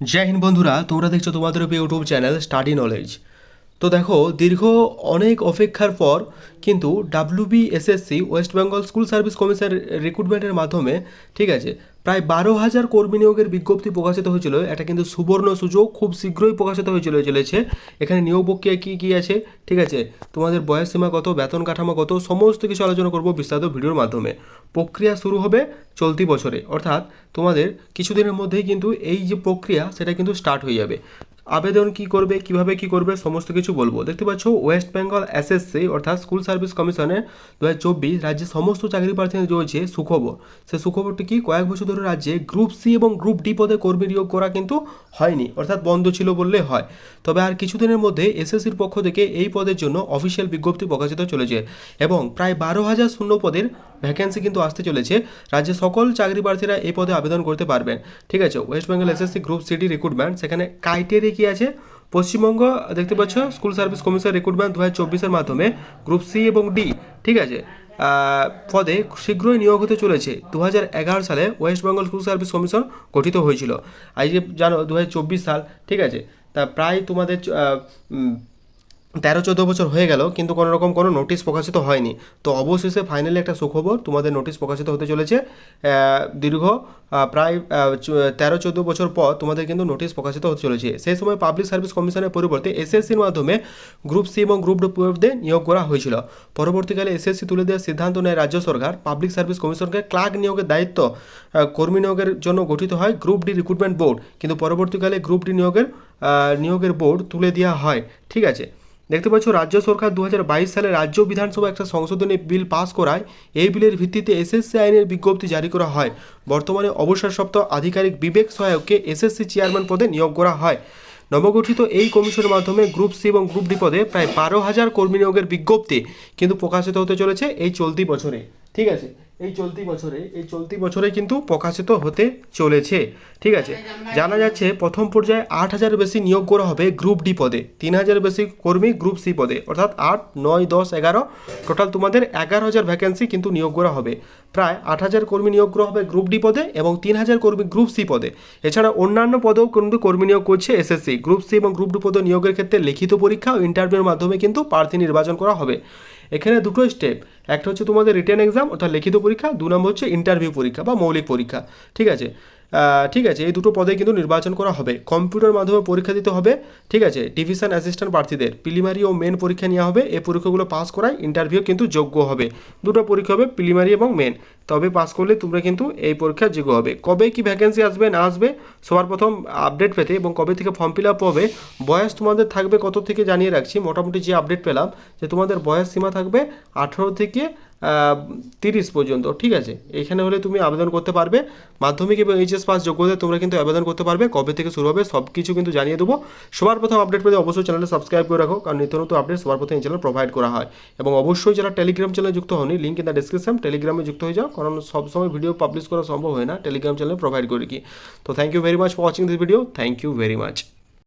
জয় হিন্দ বন্ধুরা, তোমরা দেখছ তোমাদের ইউটিউব চ্যানেল স্টাডি নলেজ তো দেখো, দীর্ঘ অনেক অপেক্ষার পর কিন্তু WBSSC West Bengal school service commission রিক্রুটমেন্টের মাধ্যমে, ঠিক আছে প্রায় বারো হাজার কর্মী নিয়োগের বিজ্ঞপ্তি প্রকাশিত হয়েছিল। এটা কিন্তু সুবর্ণ সুযোগ, খুব শীঘ্রই প্রকাশিত হয়ে চলে চলেছে। এখানে নিয়োগ প্রক্রিয়া কী কী আছে? ঠিক আছে, তোমাদের বয়স সীমা কত, বেতন কাঠামো কত, সমস্ত কিছু আলোচনা করব বিস্তারিত ভিডিওর মাধ্যমে। প্রক্রিয়া শুরু হবে চলতি বছরে। অর্থাৎ তোমাদের কিছুদিনের মধ্যেই কিন্তু এই যে প্রক্রিয়া, সেটা কিন্তু স্টার্ট হয়ে যাবে। আবেদন কি করবে, কীভাবে কি করবে, সমস্ত কিছু বলব। দেখতে পাচ্ছ ওয়েস্ট বেঙ্গল এসএসসি অর্থাৎ স্কুল সার্ভিস কমিশনের দু হাজার চব্বিশ রাজ্যের সমস্ত চাকরি প্রার্থীদের রয়েছে সুখবর। সে সুখবরটি কি? কয়েক বছর ধরে রাজ্যে গ্রুপ সি এবং গ্রুপ ডি পদে কর্মী নিয়োগ করা কিন্তু হয়নি, অর্থাৎ বন্ধ ছিল বললে হয়। তবে আর কিছুদিনের মধ্যে এসএসসির পক্ষ থেকে এই পদের জন্য অফিসিয়াল বিজ্ঞপ্তি প্রকাশিত চলেছে এবং প্রায় বারো হাজার শূন্য পদের ভ্যাকেন্সি কিন্তু আসতে চলেছে। রাজ্যে সকল চাকরি প্রার্থীরা এই পদে আবেদন করতে পারবেন। ঠিক আছে West Bengal SSC group C D recruitment সেখানে ক্রাইটেরিয়া কি আছে? পশ্চিমবঙ্গ, দেখতে পাচ্ছ স্কুল সার্ভিস কমিশন রিক্রুটমেন্ট দু হাজার মাধ্যমে গ্রুপ সি এবং ডি ঠিক আছে? পদে শীঘ্রই নিয়োগ হতে চলেছে। দু হাজার এগারো সালে West Bengal school service commission গঠিত হয়েছিল। আজকে জানো দু হাজার চব্বিশ সাল, ঠিক আছে? তা প্রায় তোমাদের তেরো চোদ্দ বছর হয়ে গেল, কিন্তু কোনো রকম কোনো নোটিশ প্রকাশিত হয়নি। তো অবশেষে ফাইনালি একটা সুখবর, তোমাদের নোটিশ প্রকাশিত হতে চলেছে। দীর্ঘ প্রায় তেরো চোদ্দ বছর পর তোমাদের কিন্তু নোটিশ প্রকাশিত হতে চলেছে। সেই সময় পাবলিক সার্ভিস কমিশনের পরিবর্তে এসএসসির মাধ্যমে গ্রুপ সি এবং গ্রুপ ডি নিয়োগ করা হয়েছিল। পরবর্তীকালে এসএসসি তুলে দেওয়ার সিদ্ধান্ত নেয় রাজ্য সরকার। পাবলিক সার্ভিস কমিশনকে ক্লার্ক নিয়োগের দায়িত্ব কর্মী নিয়োগের জন্য গঠিত হয় গ্রুপ ডি রিক্রুটমেন্ট বোর্ড কিন্তু পরবর্তীকালে গ্রুপ ডি নিয়োগের নিয়োগের বোর্ড তুলে দেওয়া হয়। ঠিক আছে? দেখতে পাচ্ছ, রাজ্য সরকার দু হাজার বাইশ সালে রাজ্য বিধানসভা একটা সংশোধনী বিল পাস করায় এই বিলের ভিত্তিতে এসএসসি আইনের বিজ্ঞপ্তি জারি করা হয়। বর্তমানে অবসরপ্রাপ্ত আধিকারিক বিবেক সহায়ককে এসএসসি চেয়ারম্যান পদে নিয়োগ করা হয়। নবগঠিত এই কমিশনের মাধ্যমে গ্রুপ সি এবং গ্রুপ ডি পদে প্রায় বারো হাজার কর্মী নিয়োগের বিজ্ঞপ্তি কিন্তু প্রকাশিত হতে চলেছে এই চলতি বছরে। ঠিক আছে? এই চলতি বছরে, এই চলতি বছরে কিন্তু প্রকাশিত হতে চলেছে। ঠিক আছে? জানা যাচ্ছে প্রথম পর্যায়ে আট হাজার বেশি নিয়োগ করা হবে গ্রুপ ডি পদে। তিন হাজার বেশি কর্মী গ্রুপ সি পদে। অর্থাৎ আট, নয়, দশ, এগারো, টোটাল তোমাদের এগারো হাজার ভ্যাকেন্সি কিন্তু নিয়োগ করা হবে। প্রায় আট হাজার কর্মী নিয়োগ করা হবে গ্রুপ ডি পদে এবং তিন হাজার কর্মী গ্রুপ সি পদে। এছাড়া অন্যান্য পদেও কিন্তু কর্মী নিয়োগ করছে এসএসসি। গ্রুপ সি এবং গ্রুপ ডি পদে নিয়োগের ক্ষেত্রে লিখিত পরীক্ষা ও ইন্টারভিউর মাধ্যমে কিন্তু প্রার্থী নির্বাচন করা হবে। এখানে দুটো স্টেপ একটা হচ্ছে তোমাদের রিটার্ন এক্সাম অর্থাৎ লিখিত পরীক্ষা, দু নম্বর হচ্ছে ইন্টারভিউ পরীক্ষা বা মৌলিক পরীক্ষা, ঠিক আছে? ঠিক আছে, এই দুটো পদে কিন্তু নির্বাচন করা হবে। কম্পিউটার মাধ্যমে পরীক্ষা দিতে হবে, ঠিক আছে? ডিভিশন অ্যাসিস্ট্যান্ট প্রার্থীদের প্রিলিমারি ও মেন পরীক্ষা নেওয়া হবে, এই পরীক্ষাগুলো পাস করায় ইন্টারভিউ কিন্তু যোগ্য হবে। দুটো পরীক্ষা হবে প্রিলিমারি এবং মেন তবে পাস করলে তোমরা কিন্তু এই পরীক্ষা যোগ্য হবে। কবে কি ভ্যাকেন্সি আসবে, না আসবে, সবার প্রথম আপডেট পেতে এবং কবে থেকে ফর্ম ফিল আপ হবে, বয়স তোমাদের থাকবে কত থেকে জানিয়ে রাখছি। মোটামুটি যে আপডেট পেলাম, যে তোমাদের বয়স সীমা থাকবে আঠেরো থেকে তিরিশ পর্যন্ত, ঠিক আছে? এখানে হলে তুমি আবেদন করতে পারবে। মাধ্যমিক এবং এইচএস পাস যোগ্যতা তোমরা কিন্তু আবেদন করতে পারবে। কবে থেকে শুরু হবে সব কিছু কিন্তু জানিয়ে দেবো। সবার প্রথম আপডেট পেতে অবশ্যই চ্যানেলটা সাবস্ক্রাইব করে রাখো, কারণ নিত্য নতুন আপডেট সবার প্রথমে এই চ্যানেল প্রোভাইড করা হয়। এবং অবশ্যই যারা টেলিগ্রাম চ্যানেলে যুক্ত হয়নি লিঙ্ক ইন দ্য ডিসক্রিপশন টেলিগ্রামে যুক্ত হয়ে যাও, কারণ সবসময় ভিডিও পাবলিশ করা সম্ভব হয় না টেলিগ্রাম চ্যানেলে প্রোভাইড করে কি। তো thank you very much for watching this video thank you very much